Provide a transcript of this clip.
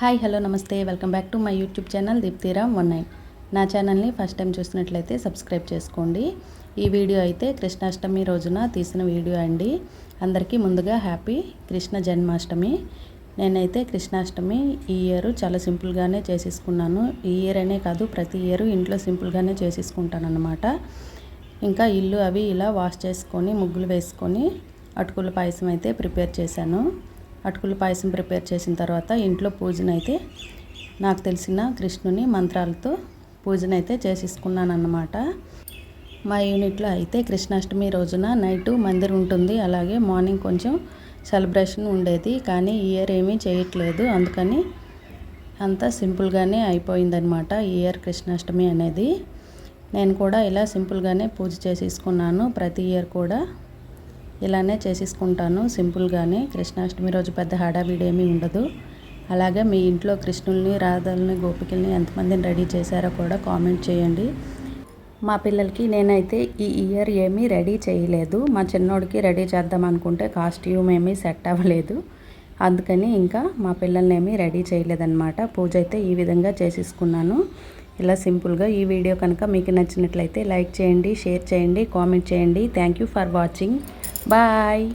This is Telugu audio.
హాయ్ హలో నమస్తే. Welcome back to my YouTube channel Deeptiram one nine. నా ఛానల్ని ఫస్ట్ టైం చూసినట్లయితే సబ్స్క్రైబ్ చేసుకోండి. ఈ వీడియో అయితే కృష్ణాష్టమి రోజున తీసిన వీడియో అండి. అందరికీ ముందుగా హ్యాపీ కృష్ణ జన్మాష్టమి. నేనైతే కృష్ణాష్టమి ఈ ఇయర్ చాలా సింపుల్గానే చేసేసుకున్నాను. ఈ ఇయర్ అనే కాదు ప్రతి ఇయర్ ఇంట్లో సింపుల్గానే చేసేసుకుంటాను అనమాట ఇంకా ఇల్లు అవి ఇలా వాష్ చేసుకొని ముగ్గులు వేసుకొని అటుకుల పాయసం అయితే ప్రిపేర్ చేశాను. అటుకుల పాయసం ప్రిపేర్ చేసిన తర్వాత ఇంట్లో పూజనైతే నాకు తెలిసిన కృష్ణుని మంత్రాలతో పూజనైతే చేసేసుకున్నాను అన్నమాట మా యూనిట్లో అయితే కృష్ణాష్టమి రోజున నైటు మందిర్ ఉంటుంది. అలాగే మార్నింగ్ కొంచెం సెలబ్రేషన్ ఉండేది. కానీ ఇయర్ ఏమీ చేయట్లేదు. అందుకని అంతా సింపుల్గానే అయిపోయిందనమాట ఈ ఇయర్ కృష్ణాష్టమి అనేది. నేను కూడా ఇలా సింపుల్గానే పూజ చేసేసుకున్నాను. ప్రతి ఇయర్ కూడా ఇలానే చేసేసుకుంటాను. సింపుల్గానే కృష్ణాష్టమి రోజు పెద్ద హడావిడి ఏమీ ఉండదు. అలాగే మీ ఇంట్లో కృష్ణుల్ని రాధల్ని గోపికల్ని ఎంతమందిని రెడీ చేశారో కూడా కామెంట్ చేయండి. మా పిల్లలకి నేనైతే ఈ ఇయర్ ఏమీ రెడీ చేయలేదు. మా చిన్నోడికి రెడీ చేద్దాం అనుకుంటే కాస్ట్యూమ్ ఏమీ సెట్ అవ్వలేదు. అందుకని ఇంకా మా పిల్లల్ని ఏమీ రెడీ చేయలేదన్నమాట. పూజ అయితే ఈ విధంగా చేసేసుకున్నాను. ఇలా సింపుల్గా ఈ వీడియో కనుక మీకు నచ్చినట్లయితే లైక్ చేయండి షేర్ చేయండి కామెంట్ చేయండి. Thank you for watching. Bye.